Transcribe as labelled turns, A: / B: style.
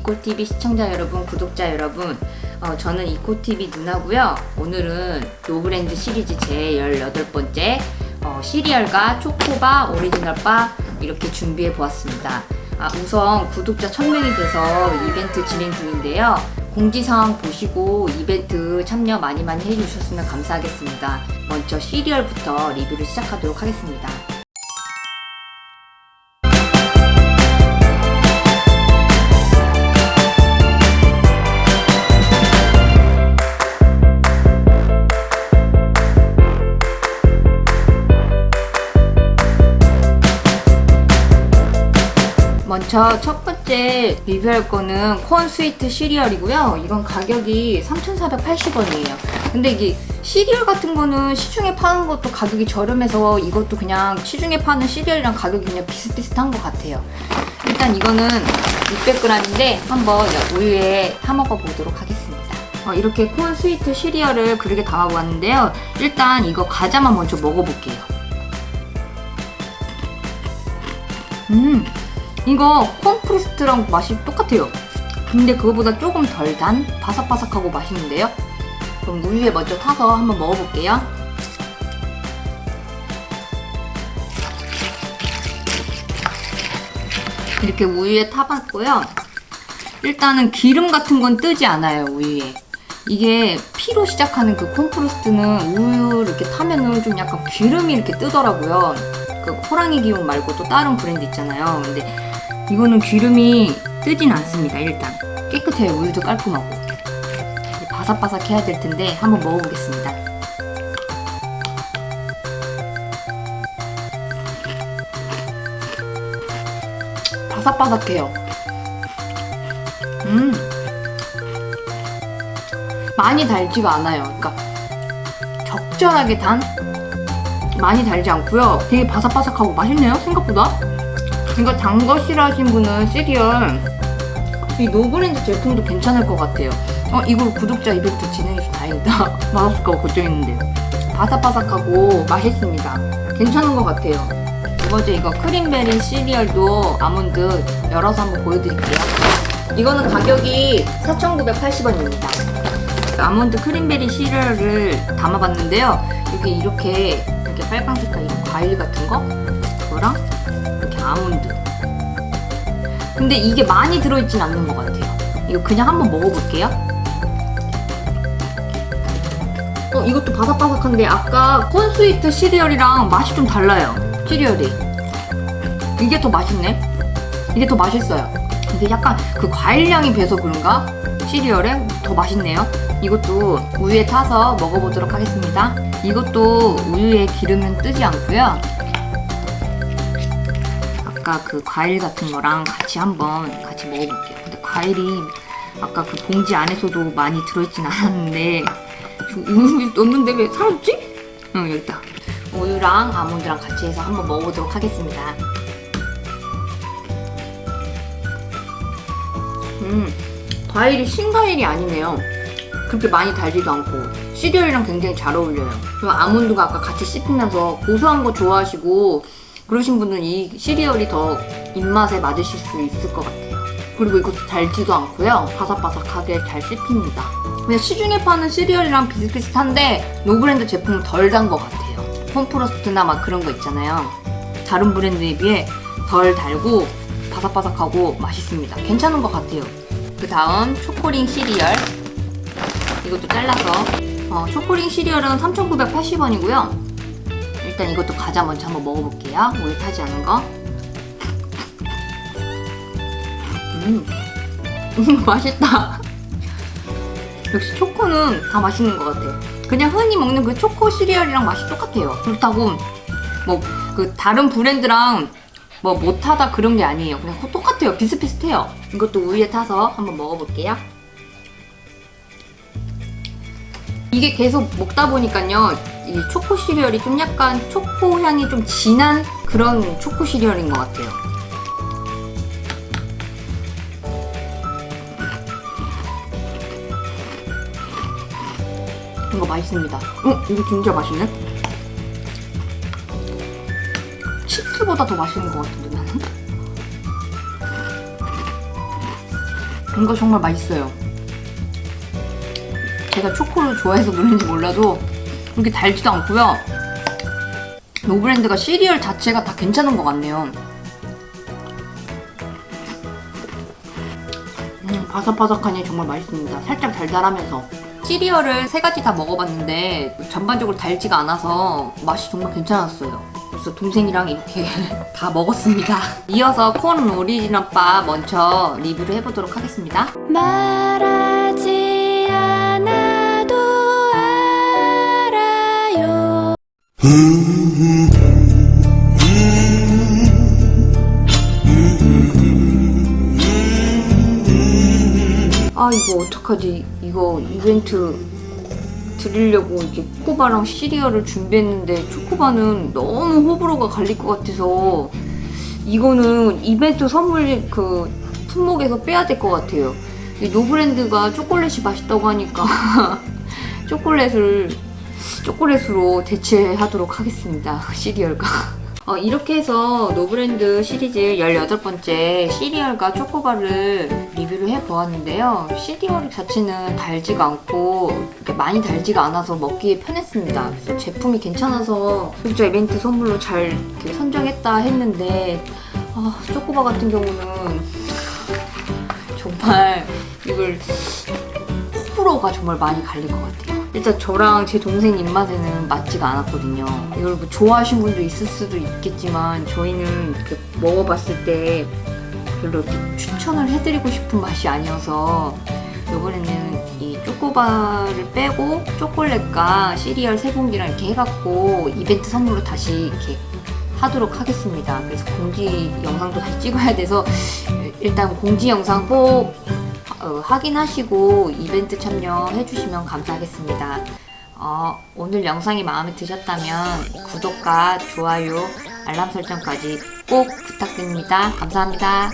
A: 이코TV 시청자 여러분, 구독자 여러분, 어, 저는 이코TV 누나고요. 오늘은 노브랜드 시리즈 제 18번째 어, 시리얼과 초코바, 오리지널바 이렇게 준비해 보았습니다. 아, 우선 구독자 1000명이 돼서 이벤트 진행 중인데요. 공지사항 보시고 이벤트 참여 많이 많이 해주셨으면 감사하겠습니다. 먼저 시리얼부터 리뷰를 시작하도록 하겠습니다. 저 첫 번째 리뷰할 거는 콘 스위트 시리얼이고요. 이건 가격이 3,480원이에요. 근데 이게 시리얼 같은 거는 시중에 파는 것도 가격이 저렴해서 이것도 그냥 시중에 파는 시리얼이랑 가격이 그냥 비슷비슷한 것 같아요. 일단 이거는 600g인데 한번 우유에 타먹어 보도록 하겠습니다. 어, 이렇게 콘 스위트 시리얼을 그렇게 담아보았는데요. 일단 이거 과자만 먼저 먹어볼게요. 음, 이거 콘프레스트랑 맛이 똑같아요. 근데 그거보다 조금 덜 단, 바삭바삭하고 맛있는데요. 그럼 우유에 먼저 타서 한번 먹어볼게요. 이렇게 우유에 타봤고요. 일단은 기름 같은 건 뜨지 않아요, 우유에. 이게 피로 시작하는 그 콘프레스트는 우유 이렇게 타면은 좀 약간 기름이 이렇게 뜨더라고요. 그 호랑이 기운 말고 또 다른 브랜드 있잖아요. 근데 이거는 기름이 뜨진 않습니다. 일단 깨끗해요. 우유도 깔끔하고 바삭바삭해야 될 텐데 한번 먹어보겠습니다. 바삭바삭해요. 음 많이 달지가 않아요. 그러니까 적절하게 단 많이 달지 않고요. 되게 바삭바삭하고 맛있네요. 생각보다. 이거 단 거 싫어하신 분은 시리얼 이 노브랜드 제품도 괜찮을 것 같아요. 어 이거 구독자 이벤트 진행해서 다행이다. 맛없을까 걱정했는데 바삭바삭하고 맛있습니다. 괜찮은 것 같아요. 두 번째 이거 크림베리 시리얼도 아몬드 열어서 한번 보여드릴게요. 이거는 가격이 4,980원입니다. 아몬드 크림베리 시리얼을 담아봤는데요. 여기 이렇게 이렇게 빨간 색깔 이런 과일 같은 거 그거랑 이렇게 아몬드. 근데 이게 많이 들어있진 않는 것 같아요. 이거 그냥 한번 먹어볼게요. 어, 이것도 바삭바삭한데 아까 콘스위트 시리얼이랑 맛이 좀 달라요. 시리얼이. 이게 더 맛있네. 이게 더 맛있어요. 근데 약간 그 과일량이 배서 그런가? 시리얼에 더 맛있네요. 이것도 우유에 타서 먹어보도록 하겠습니다. 이것도 우유에 기름은 뜨지 않고요. 아까 그 과일 같은 거랑 같이 한번 같이 먹어볼게요. 근데 과일이 아까 그 봉지 안에서도 많이 들어있진 않았는데 우유 넣었는데 왜 사라졌지? 응 여기 있다. 우유랑 아몬드랑 같이 해서 한번 먹어보도록 하겠습니다. 음, 과일이 신과일이 아니네요. 그렇게 많이 달지도 않고 시리얼이랑 굉장히 잘 어울려요. 그리고 아몬드가 아까 같이 씹히면서 고소한 거 좋아하시고 그러신 분은 이 시리얼이 더 입맛에 맞으실 수 있을 것 같아요. 그리고 이것도 달지도 않고요. 바삭바삭하게 잘 씹힙니다. 그냥 시중에 파는 시리얼이랑 비슷비슷한데 노브랜드 제품은 덜 단 것 같아요. 홈프로스트나 막 그런 거 있잖아요. 다른 브랜드에 비해 덜 달고 바삭바삭하고 맛있습니다. 괜찮은 것 같아요. 그 다음 초코링 시리얼 이것도 잘라서 어, 초코링 시리얼은 3,980원이고요. 일단 이것도 과자 먼저 한번 먹어볼게요. 우유 타지 않은 거. 음, 음 맛있다. 역시 초코는 다 맛있는 것 같아요. 그냥 흔히 먹는 그 초코 시리얼이랑 맛이 똑같아요. 그렇다고 뭐 그 다른 브랜드랑 뭐 못하다 그런 게 아니에요. 그냥 똑같아요. 비슷비슷해요. 이것도 우유에 타서 한번 먹어볼게요. 이게 계속 먹다 보니까요. 이 초코 시리얼이 좀 약간 초코 향이 좀 진한 그런 초코 시리얼인 것 같아요. 이거 맛있습니다. 어, 이거 진짜 맛있네. 칩스보다 더 맛있는 것 같은데 나는. 이거 정말 맛있어요. 제가 초코를 좋아해서 그런지 몰라도 그렇게 달지도 않고요. 노브랜드가 시리얼 자체가 다 괜찮은 것 같네요. 음, 바삭바삭하니 정말 맛있습니다. 살짝 달달하면서. 시리얼을 세 가지 다 먹어봤는데 전반적으로 달지가 않아서 맛이 정말 괜찮았어요. 그래서 동생이랑 이렇게 다 먹었습니다. 이어서 콘 오리지널 바 먼저 리뷰를 해보도록 하겠습니다.
B: 말하지 아
A: 이거 어떡하지? 이거 이벤트 드리려고 이제 초코바랑 시리얼을 준비했는데 초코바는 너무 호불호가 갈릴 것 같아서 이거는 이벤트 선물 그 품목에서 빼야 될 것 같아요. 이 노브랜드가 초콜릿이 맛있다고 하니까 초콜릿을 초콜릿으로 대체하도록 하겠습니다. 시리얼과. 어, 이렇게 해서 노브랜드 시리즈 18번째 시리얼과 초코바를 리뷰를 해보았는데요. 시리얼 자체는 달지가 않고 많이 달지가 않아서 먹기에 편했습니다. 그래서 제품이 괜찮아서 소비자 이벤트 선물로 잘 선정했다 했는데 아, 초코바 같은 경우는 정말 이걸 호불호가 정말 많이 갈릴 것 같아요. 일단 저랑 제 동생 입맛에는 맞지가 않았거든요. 이걸 뭐 좋아하시는 분도 있을 수도 있겠지만 저희는 이렇게 먹어봤을 때 별로 이렇게 추천을 해드리고 싶은 맛이 아니어서 이번에는 이 초코바를 빼고 초콜릿과 시리얼 세 봉지랑 이렇게 해갖고 이벤트 선물로 다시 이렇게 하도록 하겠습니다. 그래서 공지 영상도 다시 찍어야 돼서 일단 공지 영상 꼭 어, 확인하시고 이벤트 참여해주시면 감사하겠습니다. 어, 오늘 영상이 마음에 드셨다면 구독과 좋아요, 알람 설정까지 꼭 부탁드립니다. 감사합니다.